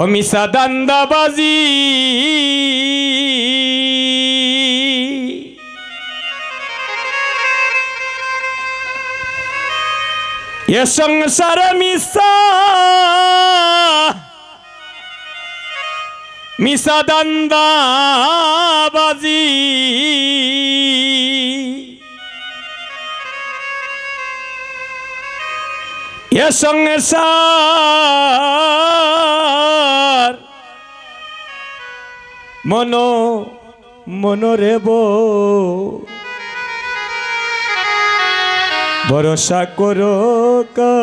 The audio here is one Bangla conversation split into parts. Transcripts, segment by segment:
ও মিসা দান্দাবাজি। এ সংসার মিসা মিসা দান্দাবাজি। এ সংসার মন মনরে বো। ভরসা করো কা।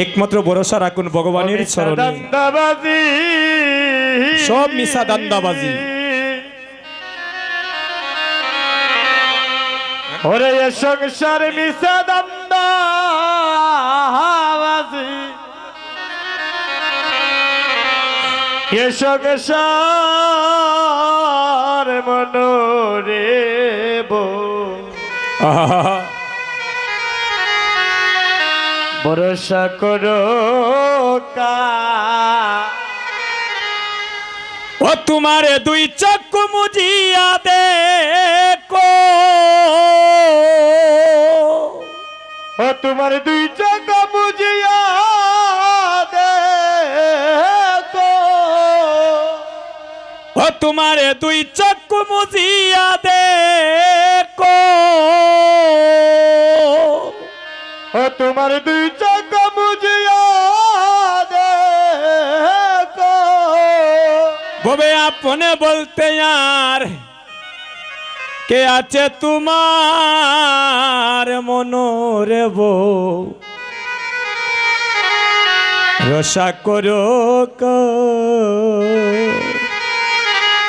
একমাত্র ভরসা রাখুন ভগবানের দান্দাবাজি। সব মিশা দান্দাবাজি। ওরে সংসার মিশা দান্দাবাজি। এ সংসার মনোরে বো। ভরসা করো কা। ও তোমার দুই চক্ষু মুজিয়া দেখো। ও তোমার দুই চোখ বুঝিয়া তোমার দুই চক্ষু মুজিয়া দেখো। ও তোমার দুই চোখ বুঝিয়া দেখো। ববে আপনে বলতে আর কে আছে তোমার মনোরে বউ? রসা করো কা।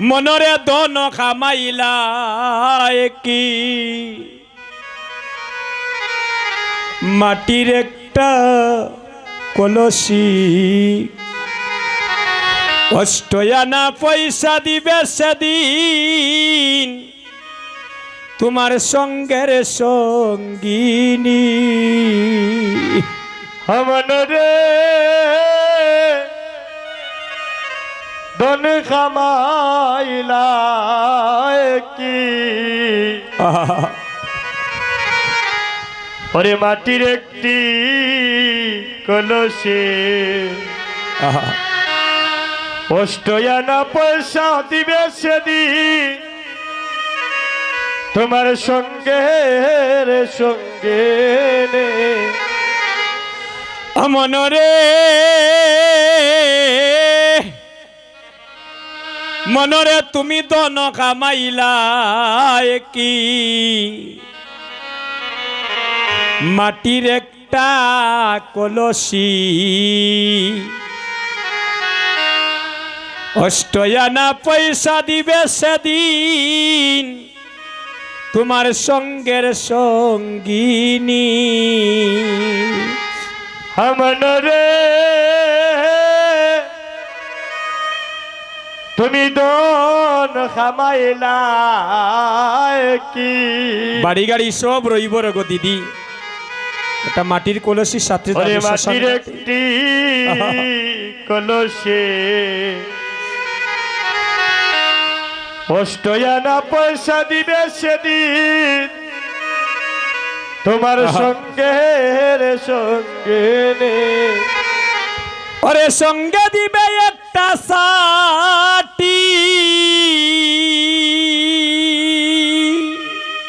মনরে দন খামাইলা কি মাটির একটা কলসি। অষ্টয়ানা পয়সা দিবে সেদিন। তোমার সঙ্গের সঙ্গিনী। মনরে দন খামাইলা কি ওরে মাটির একটি কলসে। আহা, অষ্টয়ানা পয়সা দিবে সেদিন। তোমার সঙ্গে রে সঙ্গে নে। মনরে মনরে তুমি দন কামাইলা কি মাটির একটা কলসি। অষ্টয়ানা পয়সা দিবে সেদিন তোমার সঙ্গের সঙ্গিনী। মনরে তুমি দন খামাইলা কি বাড়ি গাড়ি সব রইব গো দিদি এটা মাটির কলসির সাথে মাটির। একটি কলসে অষ্টয়ানা পয়সা দিবে সেদিন তোমার। সঙ্গে রে সঙ্গে নে। ওরে সঙ্গে দিবে একটা সাটি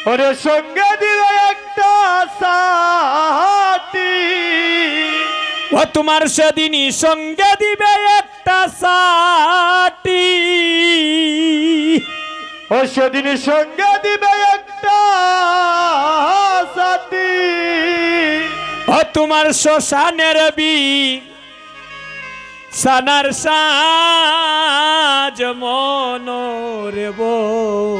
ওরে সঙ্গে দিবে একটা সাটি ও তোমার সেদিনই সঙ্গে দিবে একটা সাটি ও সেদিন সঙ্গে দিবে একটা সাথী ও তোমার শ্মশানের বি সানার সাজ মনরে বউ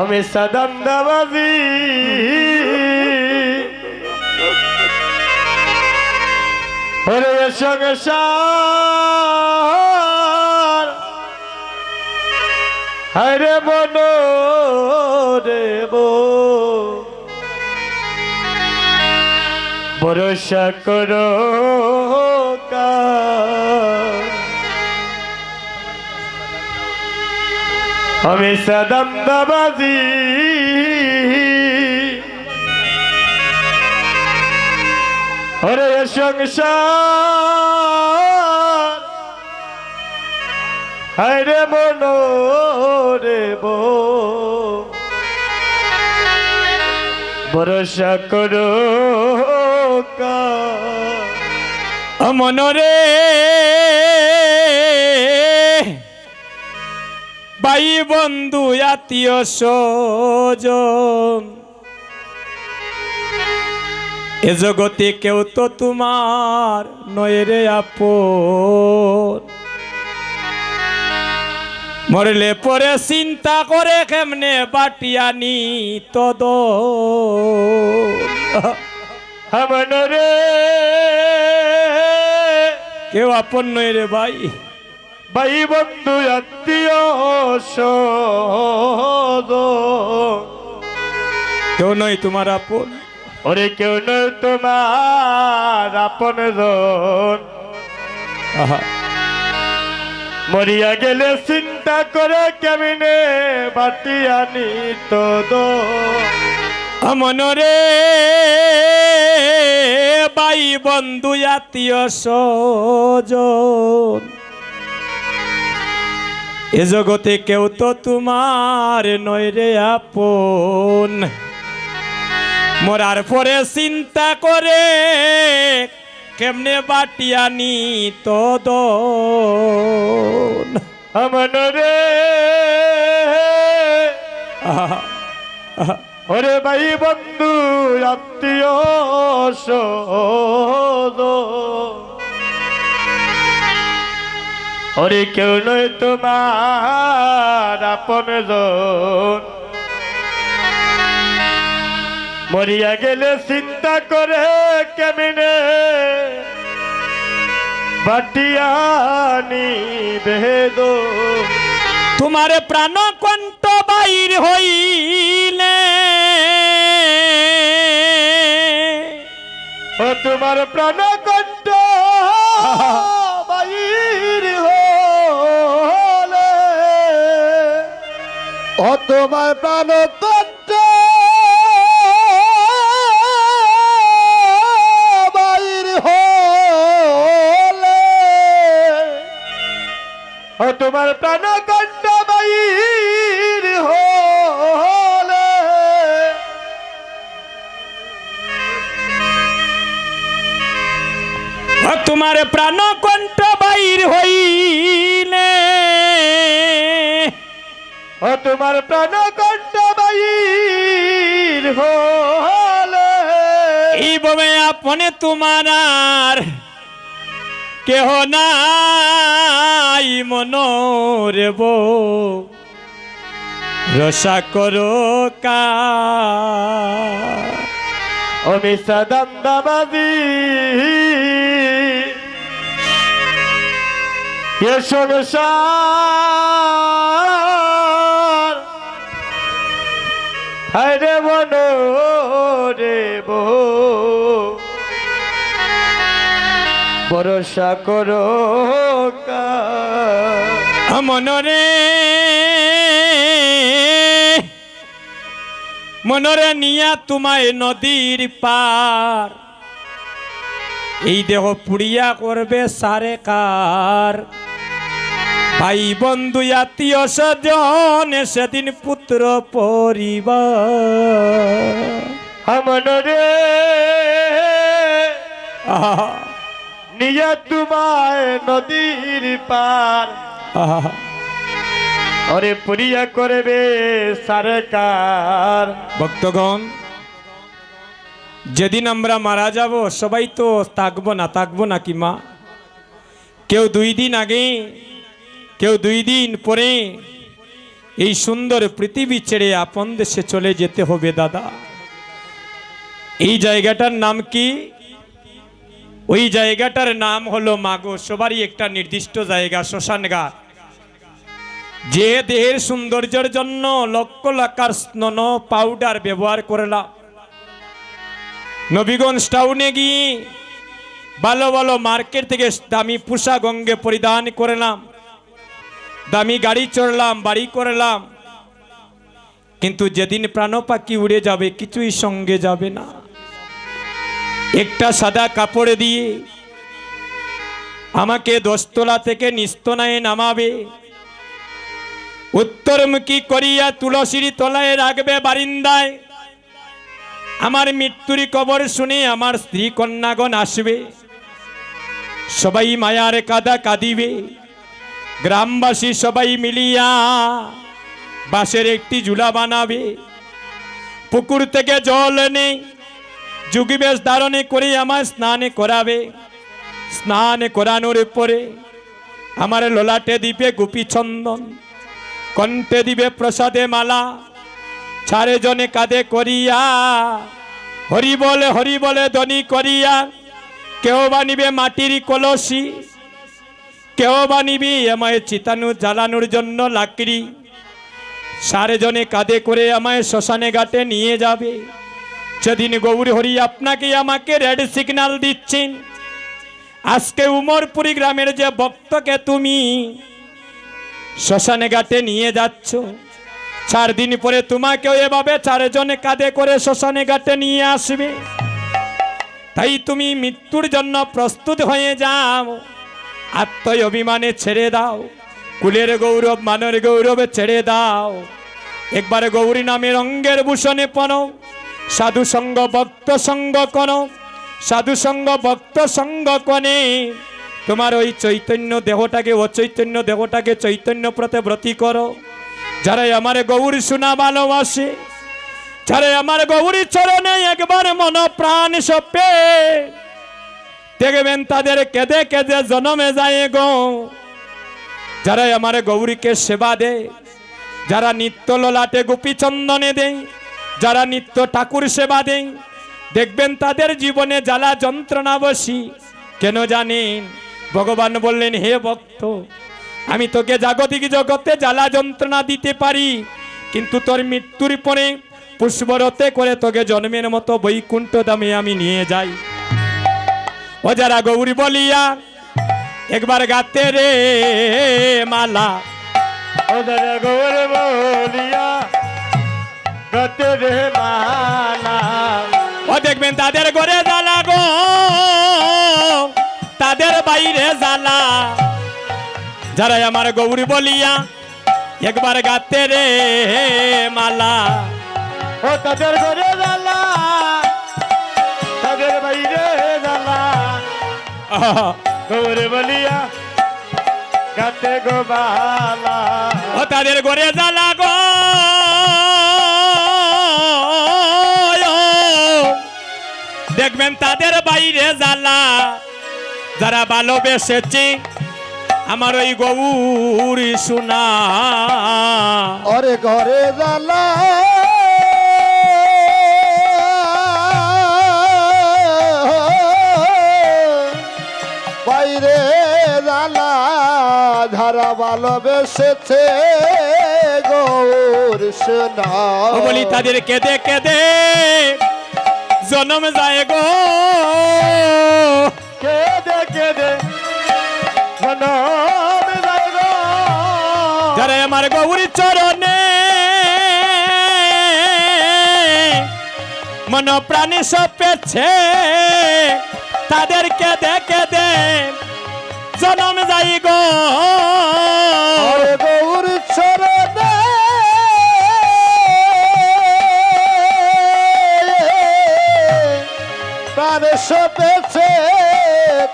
আমি সাদাম দাবাজি ওরে সংসার হরে মন রে ভরসা করো আমি সাদাম দাবাজি ওরে সংসার। হায়রে মন রে বো ভরসা কার মনরে বাই বন্ধু, আত্মীয় স্বজন, এ জগতে কেউ তো তোমার নয় রে আপন। মরলে পরে চিন্তা করে কেমনে বাটিয়ানি তদ রে। কেউ আপন নয় রে ভাই। ভাই বন্ধু আত্মীয় কেউ নয় তোমার আপন। ওরে কেউ নয় তোমার আপন আহা। মরিয়া গেলে চিন্তা করে কেমনে বাটি আনি তো দো মনরে বাই বন্ধু আত্মীয় স্বজন। এ জগতে কেউ তো তোমার নয় রে আপন। মরার পরে চিন্তা করে কেমনে বাটিয়ানি তদ আমন রে। ওরে ভাই বন্ধু, আত্মীয় কেউ নয় তোমার আপন মরিয়া গেলে চিন্তা করে কেমনে? বাটিয়ানি বেদ তোমার প্রাণ কণ্ঠ বাইর হইলে তোমার প্রাণ কণ্ঠ বাইর হলে। ও তোমার প্রাণ কণ্ঠ বাইর হলে। ও তোমার প্রাণ কণ্ঠ বাইর হলে। ও তোমার প্রাণ কণ্ঠ বাইর হইলে ও তোমার প্রাণ কণ্ঠ বাইর হলে। এই ববে আপনে তোমার আর কেহ নাই মনোরে বউ। রসা করো কা। আমি সাদাম সংসার হায়রে মন রে ভরসা করো মনরে মনরে নিয়া তোমায় নদীর পার। এই দেহ পুড়িয়া করবে সারে কার। ভাই বন্ধু আত্মীয় স্বজন সেদিন পুত্র পরিবার। আমন রে। আহা, নিয়ে তোমায় নদীর পার। ওরে পুরিয়া করবে সরকার। ভক্তগণ যেদিন আমরা মারা যাব সবাই তো থাকব না থাকব না কি মা? কেউ দুই দিন আগে কেউ দুই দিন পরে এই সুন্দর পৃথিবী ছেড়ে আপন দেশে চলে যেতে হবে, দাদা। এই জায়গাটার নাম কি? ওই জায়গাটার নাম হলো মাগো। সবারই একটা নির্দিষ্ট জায়গা, শ্মশানঘাট। যে দেহের সৌন্দর্যের জন্য লক্ষ লাখার স্নন পাউডার ব্যবহার করলাম। নবীগঞ্জ টাউনে গিয়ে ভালো ভালো মার্কেট থেকে দামি পোশাক অঙ্গে পরিধান করলাম। দামি গাড়ি চড়লাম, বাড়ি করলাম। কিন্তু যেদিন প্রাণ পাখি উড়ে যাবে, কিছুই সঙ্গে যাবে না। একটা সাদা কাপড় দিয়ে আমাকে দশতলা থেকে নিস্তনায় নামাবে। উত্তরমুখী করিয়া তুলসীর তলায় রাখবে বারিন্দায়। আমার মৃত্যুর কবর শুনে আমার স্ত্রী কন্যাগণ আসবে। সবাই মায়ার কাদা কাঁদিবে। গ্রামবাসী সবাই মিলিয়া বাঁশের একটি ঝুলা বানাবে। পুকুর থেকে জল এনে যুগিবেশ ধারণে করে আমার স্নানে করাবে। স্নান করানোর পরে আমার ললাটে দিবে গুপি চন্দন, কণ্ঠে দিবে প্রসাদে মালা। চারে জনে কাঁধে করিয়া হরি বলে হরি বলে ধ্বনি করিয়া কেউ বানিবে মাটির কলসি। কেউ বানিবি আমায় চিতানু জ্বালানোর জন্য লাকড়ি। সারে জনে কাঁধে করে আমায় শ্মশানে ঘাটে নিয়ে যাবে। সেদিন গৌর হরি আপনাকে আমাকে রেড সিগন্যাল দিচ্ছেন। আজকে উমরপুরি গ্রামের যে ভক্তকে তুমি শ্মশানে ঘাটে নিয়ে যাচ্ছ, চার দিন পরে তোমাকেও এভাবে চারজনে কাঁধে করে শ্মশানে ঘাটে নিয়ে আসবে। তাই তুমি মৃত্যুর জন্য প্রস্তুত হয়ে যাও। আত্ময় অভিমানে ছেড়ে দাও কুলের গৌরব মানের গৌরবে ছেড়ে দাও একবার গৌরী নামের অঙ্গের ভূষণে পনো সাধু সঙ্গ ভক্ত সঙ্গ কোন সাধু সঙ্গ ভক্ত সঙ্গ কনে তোমার ওই চৈতন্য দেহটাকে অচৈতন্য দেহটাকে চৈতন্য প্রতে ব্রতী করো যারা আমার গৌরী শোনা ভালোবাসে যারা আমার গৌরী চরণে একবার মন প্রাণ সপে দেখবেন তাদের কেঁদে কেঁদে জনমে যায় গো। যারা আমার গৌরীকে সেবা দেয় যারা নিত্য ললাটে গোপী চন্দনে দেয় যারা নিত্য ঠাকুর সেবা দেয় দেখবেন তাদের জীবনে জ্বালা যন্ত্রণা বসি। কেন জানেন? ভগবান বললেন, হে ভক্ত, আমি তোকে জাগতিক জগতে জ্বালা যন্ত্রণা দিতে পারি, কিন্তু তোর মৃত্যুর পরে পুষ্পরতে করে তোকে জন্মের মতো বৈকুণ্ঠ দামে আমি নিয়ে যাই। ও যারা গৌরী বলিয়া, একবার গাতে রে মালা। ওদের গৌর বলিয়া, গতে রে মালা। ও দেখবেন তাদের ঘরে জ্বালা গো, তাদের বাইরে জ্বালা। যারা আমার গৌরী বলিয়া, একবার গাতে রে মালা। ও তাদের ঘরে জ্বালা। গৌর বলিয়া গাতে গোবালা ও তাদের ঘরে জ্বালা গো। দেখবেন তাদের বাইরে জ্বালা। যারা ভালোবেসেছে আমার ওই গৌরী সোনা। অরে ঘরে জ্বালা। ধারা ভালোবেসেছে গৌর সোনা বলি তাদের কেঁদে কেঁদে জনম যায় গো কেদে কেদে জনম যায় গো। যারা আমার গৌরী চরণে মন প্রাণী সপেছে তাদের কেঁদে কেঁদে জনম যাই গো। গৌর সপেছে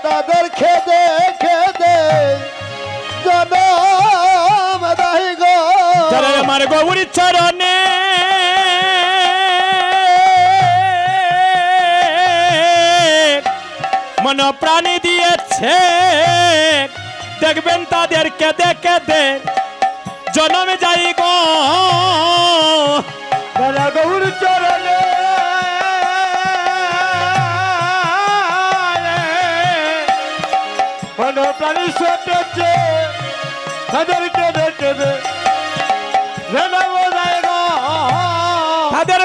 তাদের খেদে খেদে জনম দাহি গো। গৌরী চরণে। মন প্রাণী দিয়েছে দেখবেন তাদের কেঁদে কেঁদে জনমে যাই গৌর চরণে। তাদের কেঁদে কেঁদে তাদের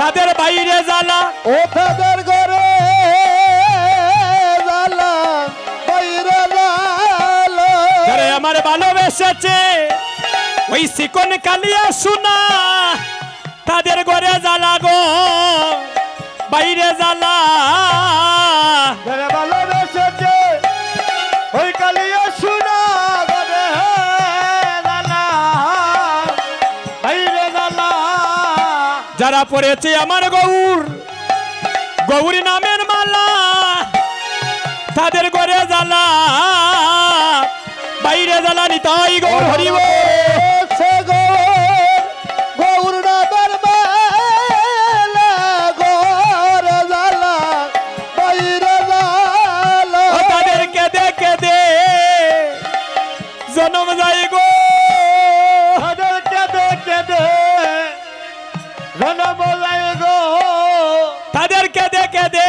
তাদের বাইরে জ্বালা। ও তাদের ভালোবেসেছে ওই শিকন কালিয়া শোনা তাদের ঘরে জ্বালা গো বাইরে জ্বালা। ভালোবেসেছে ওই কালিয়া শুনা যারা পড়েছে আমার গৌর গৌরী নামের মালা তাদের ঘরে জ্বালা। নিতাই গৌর হরিব সে গৌর তাদের কেঁদে কেঁদে জনম যাই গো। তাদের কেঁদে কেঁদে জনম যায় গো। তাদের কেঁদে কেঁদে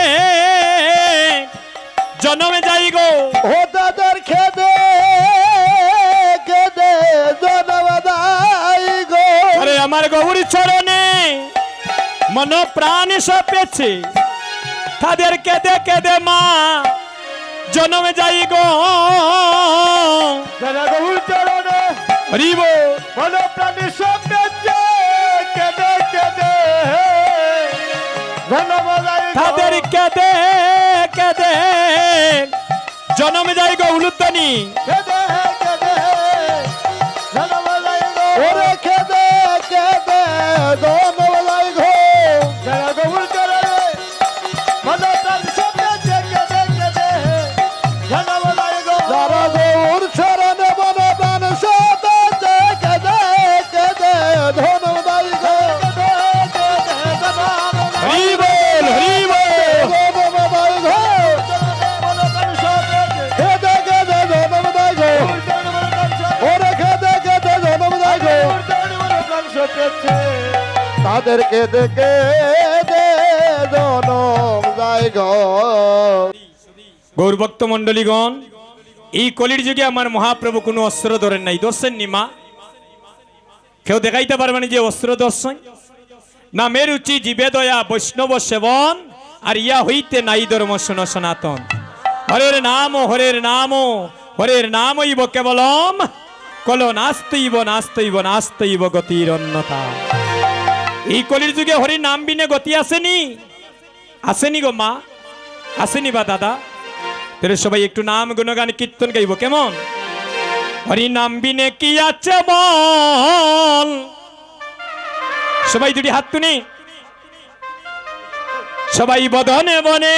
গৌরী চরণে মন প্রাণ সপেছে। তাদের কেঁদে কেঁদে মা জনমে যাই গো। গৌর চরণে হরিব। মন প্রাণী সবেছে কেঁদে কেঁদে। জনম যায় গো। তাদের কেঁদে কেঁদে জনমে যাই গো উলুতনি কেঁদে তাদেরকে দেখে জনম গো গৌরভক্ত মণ্ডলীগণ, এই কলির যুগে আমার মহাপ্রভু কোনো অস্ত্র ধরেন নাই। দর্শেন নি মা? কেউ দেখাইতে পারবে না যে অস্ত্র দর্শন না মেরুচি জীবে দয়া বৈষ্ণব সেবন, আর ইয়া হইতে নাই ধর্ম শুনো সনাতন। হরের নাম হরের নাম হরের নাম ইব কেবলম কল নাস্তইব নাস্তইব নাস্তইব গতির অন্যতা এই কলির যুগে হরির নাম বিনে গতি আসেনি আসেনি গো মা। আসেনি বা দাদা? তাহলে সবাই একটু নাম গুণগান কীর্তন গাইব কেমন? হরি নাম বিনে কি আছে বল? সবাই দুটি হাত তুনি সবাই বদনে বনে।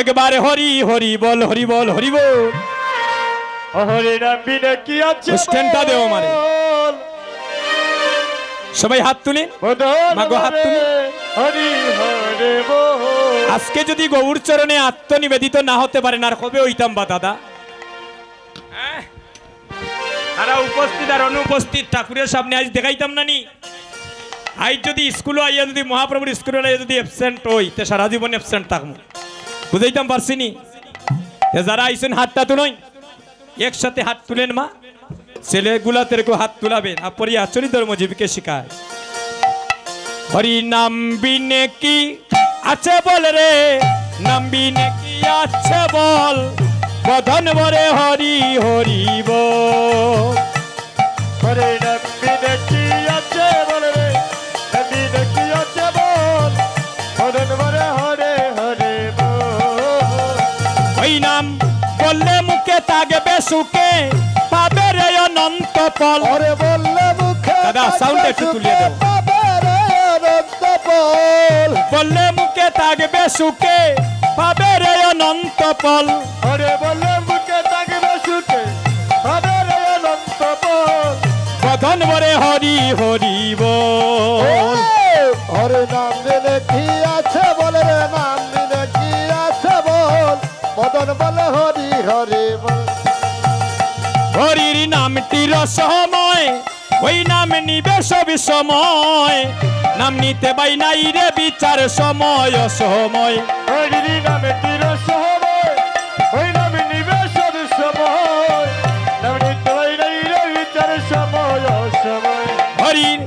একবার হরি হরি বল হরি বল হরি বল। হরে নাম বিনে কি আছে স্ট্যান্ডটা দেও আমারে। সবাই হাত তুলে। মাগো হাত তুলি। হরি হরে বল। আজকে যদি গৌর চরণে আত্মনিবেদিত না হতে পারেন আর কবে ওইতাম বা দাদা। হ্যাঁ? তারা উপস্থিত আর অনুপস্থিত ঠাকুরের সামনে আজ দেখাইতাম না নি? আজ যদি স্কুলে আইয়া যদি মহাপ্রভুর স্কুলে আইয়া যদি অ্যাবসেন্ট হই তে সারা জীবন অ্যাবসেন্ট থাকব বুঝাইতাম পারছি নি? তে যারা আইসেন হাতটা তুলই একসাথে হাত তুলেন মা। ছেলেগুলা তেরকু হাত তুলাবেন আপরি আচরিত ধর্মজীবীকে শিখায়। হরি নাম বিনে কি আছে বল রে? নাম বিনে কি আছে বল? বদন বরে হরি হরি বল হরে নাম বিনে কি আছে বল রে? নাম বিনে কি আছে বল? বদন বলে হরে হরে বল। ওই নাম বললে মুখে তাগবে সুখে পাবে অনন্ত ফল ওরে বললে মুখে দাদা, টা একটু তুলিয়ে দাও। পাবে। বললে মুখে তাগবে সুখে পাবে রে অনন্ত ফল হরে বলে মুখে থাকবে সুখে হরে রে অনন্ত বল। বদন বরে হরি হরি বল হরে নাম দিলে ওই নাম নিবে সব সময়। নাম নিতে বাই নাই রে বিচার সময় অসময়। ওই নামে নিবেশ সময়। নাম নিতে পারি নাই রে বিচার সময় অসময়। হরির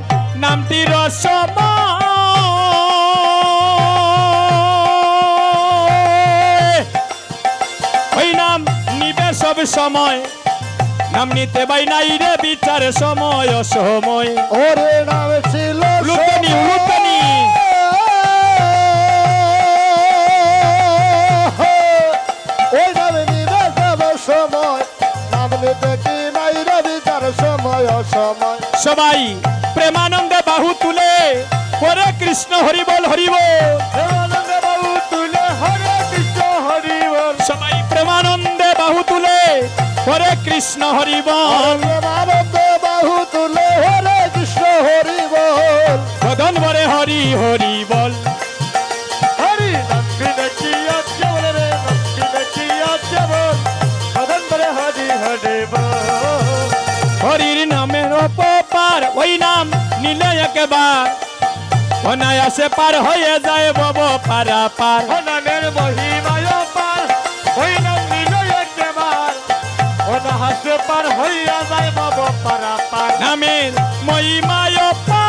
ওই নাম নিবে সব সময়। নাম নিতে বাই নাই রে বিচার সময় অসময়। ওরে নাম ছিল উলুধ্বনি, উলুধ্বনি। ওই নামে নিবে সব সময়? নাম নিতে কি নাই রে বিচার সময় অসময়। সবাই প্রেমানন্দে বাহু তুলে পরে কৃষ্ণ হরি বল হরি বল দেবানন্দ বাবু তুলে হরে কৃষ্ণ হরি বল সবাই প্রেমানন্দে বাহু তুলে পরে কৃষ্ণ হরি বল বাহু তুলে হরে কৃষ্ণ হরি বল বদন বরে হরি হরি বল হরি নন্দী নাকি আছে বলে রে নন্দী নাকি আছে বল মদন হরি হরি বল হরির নামের অপপার ওই নাম নিলে একবার। অনায়াসে পার হয়ে যায় বব পারা পার হননের মহিমায় পার ওই নাম অনাহাসে পার হইয়া যায় বাবা পারা পার নামের মহিমায় পার।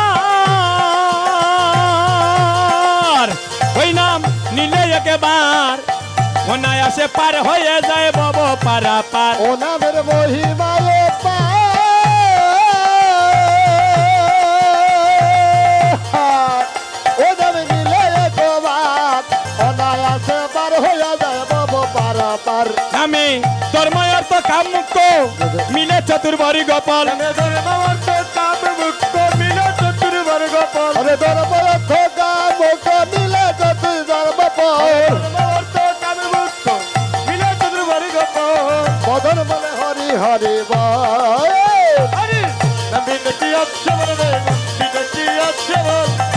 ওই নাম নিলে একবার। অনায়াসে পার হয়ে যায় বব পারা পার ও নামের মহিমায় পার। অনায়াসে যায় বাব পারা পার নামে চতুর্বরী গোপাল। মামার তো কাম মুক্ত মিল চতুর্বর্গ পল আরে দরবার খোকা মুখ নিলে তুই তো কাম মুক্ত মিল চতুর্বর্গ পল বদন বলে হরি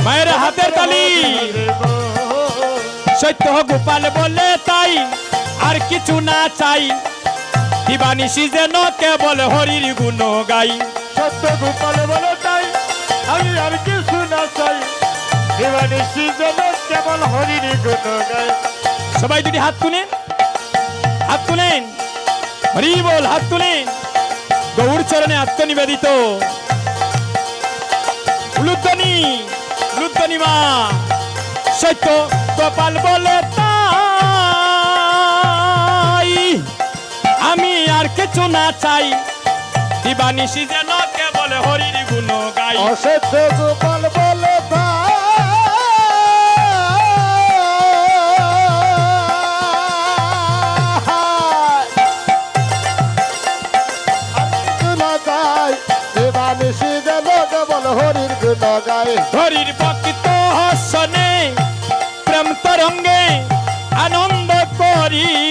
মায়ের হাতের তালি। সত্য গোপাল বলে তাই আর কিছু না চাই। দিবানিশি যেন কেবল হরির গুণ গাই। সত্য গোপাল বলো তাই আমি আর কিছু না চাই। দেবানি সিজন কেবল হরিণী গুণ গায় সবাই যদি হাত তুলেন হাত তুলেন হরি বল হাত তুলেন। গৌর চরণে আত্মনিবেদিত। উলুধ্বনি উলুধ্বনি মা সত্য গোপাল বলে তাই। কিছু না চাই। দিবানিশি যেন কেবল হরির গুণ গাই। অসত্য গোপাল বলে কেবল হরির গুণ গায় হরির ভক্ত হসনে প্রেম তরঙ্গে আনন্দ করি।